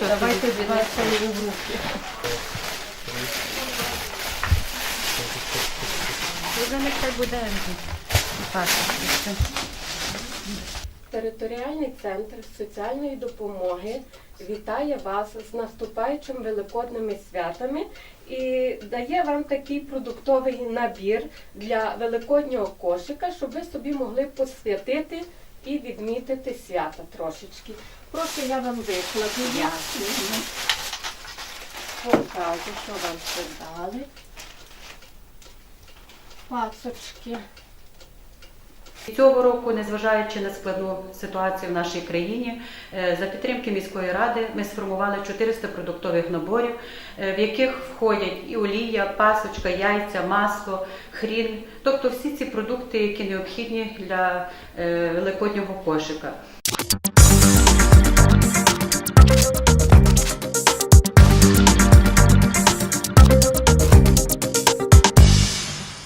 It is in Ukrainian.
Давайте в руки. Вже нехай буде. Територіальний центр соціальної допомоги вітає вас з наступаючими великодними святами і дає вам такий продуктовий набір для великоднього кошика, щоб ви собі могли посвятити і відмітити свята трошечки. Прошу, я вам викладу. ясно. Покажу, що вам ще дали. Пасочки. Цього року, незважаючи на складну ситуацію в нашій країні, е, за підтримки міської ради ми сформували 400 продуктових наборів, е, в яких входять і олія, пасочка, яйця, масло, хрін, тобто всі ці продукти, які необхідні для е, великоднього кошика.